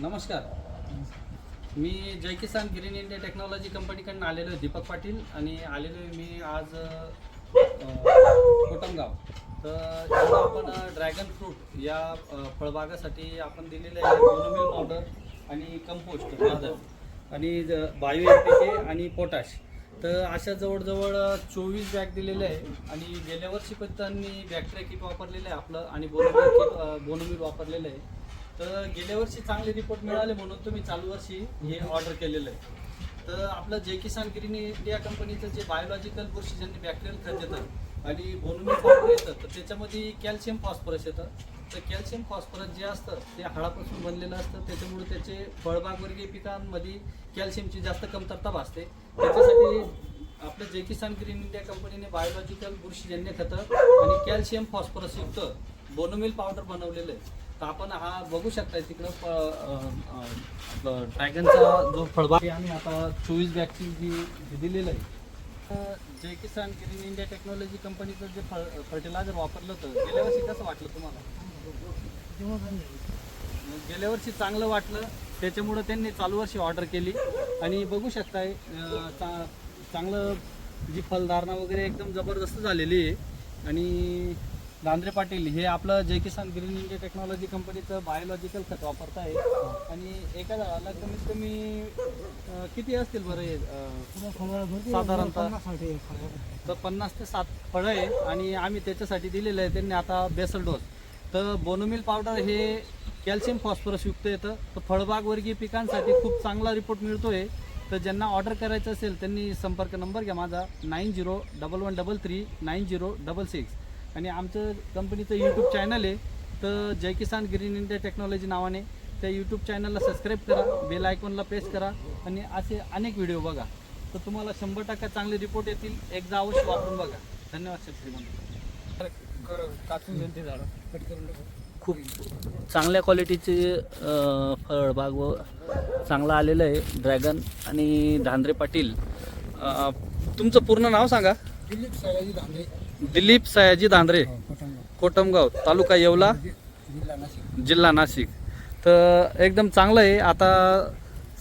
नमस्कार. मी Jai Kisan green India technology कंपनीकडून आलेलो आहे दीपक पाटील आणि आलेलो आहे मी आज कोटमगाव. तर इथं आपण ड्रॅगन फ्रूट या फळबागासाठी आपण दिलेले आहे मोनोमिल पावडर आणि कंपोस्ट मादर आणि बायो एन पी के आणि पोटॅश तर अशा जवळजवळ चोवीस बॅग दिलेले आहे आणि गेल्या वर्षी पण त्यांनी बॅक्टेरिया किट वापरलेलं आहे आपलं आणि बोनोमिल किट बोनोमिल वापरलेलं आहे. तर गेल्या वर्षी चांगले रिपोर्ट मिळाले म्हणून तुम्ही चालू वर्षी हे ऑर्डर केलेलं आहे. तर आपलं जे किसान ग्रीन इंडिया कंपनीचं जे बायोलॉजिकल बुरशीजन्य बॅक्टेरियल खत येतं आणि बोनोमिल पावडर येतं तर त्याच्यामध्ये कॅल्शियम फॉस्फरस येतं. तर कॅल्शियम फॉस्फरस जे असतं ते हाडापासून बनलेलं असतं. त्याच्यामुळे त्याचे फळबागवर्गीय पिकांमध्ये कॅल्शियमची जास्त कमतरता भासते. त्याच्यासाठी आपलं जे किसान ग्रीन इंडिया कंपनीने बायोलॉजिकल बुरशीजन्य खतं आणि कॅल्शियम फॉस्फरस युक्त बोनोमिल पावडर बनवलेलं आहे. आपण हा बघू शकता तिकडं प- ड्रॅगनचा जो फळबाग आहे आम्ही आता चोवीस बॅगची जी दिलेलं आहे. तर Jai Kisan green India technology कंपनीचं जे फळ फर्टिलायझर वापरलं होतं गेल्या वर्षी कसं वाटलं तुम्हाला? गेल्या वर्षी चांगलं वाटलं त्याच्यामुळं त्यांनी चालू वर्षी ऑर्डर केली. आणि बघू शकताय चा- चांगलं जी फलधारणा वगैरे एकदम जबरदस्त झालेली आहे. आणि दांद्रे पाटील हे आपलं Jai Kisan green India technology कंपनीचं बायोलॉजिकल खत वापरत आहे आणि एका झाडाला कमीत कमी किती असतील बरं हे अं, साधारणतः? तर पन्नास ते सात फळं आहे आणि आम्ही त्याच्यासाठी दिलेलं आहे. त्यांनी आता बेसल डोस. तर बोनोमिल पावडर हे कॅल्शियम फॉस्फरस युक्त येतं. तर फळबागवर्गीय पिकांसाठी खूप चांगला रिपोर्ट मिळतो आहे तर ज्यांना ऑर्डर करायचं असेल त्यांनी संपर्क नंबर घ्या माझा. Nine zero double one double three nine zero double six. आणि आमचं कंपनीचं यूट्यूब चॅनल आहे. तर Jai Kisan green India technology नावाने त्या यूट्यूब चॅनलला सबस्क्राईब करा बेल आयकॉनला प्रेस करा आणि असे अनेक व्हिडिओ बघा. तर तुम्हाला शंभर टक्का चांगले रिपोर्ट येतील. एकदा अवश्य वापरून बघा. धन्यवाद शेतकरी बंधू कापून घेऊन ते झाडं कट करून टाकू. खूप चांगल्या क्वालिटीचे फळबाग व चांगलं आलेलं आहे. ड्रॅगन आणि धांद्रे पाटील. तुमचं पूर्ण नाव सांगा. दिलीप सयाजी धांबे दिलीप सयाजी धांद्रे हो, कोटमगाव. तालुका येवला जिल्हा नाशिक. तर एकदम चांगलं आहे. आता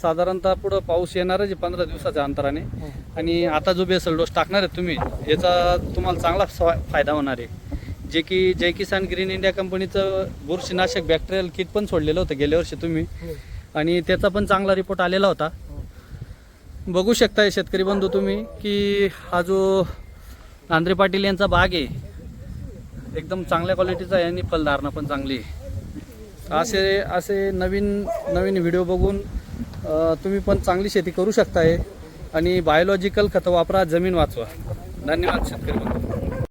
साधारणतः पुढं पाऊस येणारच आहे पंधरा दिवसाच्या अंतराने. हो. आणि आता जो बेसल डोस टाकणार आहे तुम्ही याचा तुम्हाला चांगला फायदा होणार आहे. जे की जय किसान ग्रीन इंडिया कंपनीचं बुरशीनाशक बॅक्टेरियल किट पण सोडलेलं होतं गेल्या वर्षी तुम्ही. हो. आणि त्याचा पण चांगला रिपोर्ट आलेला होता. बघू शकताय शेतकरी बंधू तुम्ही की हा जो नांद्रे पाटील यांचा बाग आहे. एकदम चांगल्या क्वालिटीचा आहे आणि फलधारणा पण चांगली आहे. असे असे नवीन नवीन व्हिडिओ बघून तुम्ही पण चांगली शेती करू शकताय आणि बायोलॉजिकल खतं वापरा जमीन वाचवा. धन्यवाद शेतकरी बंधू.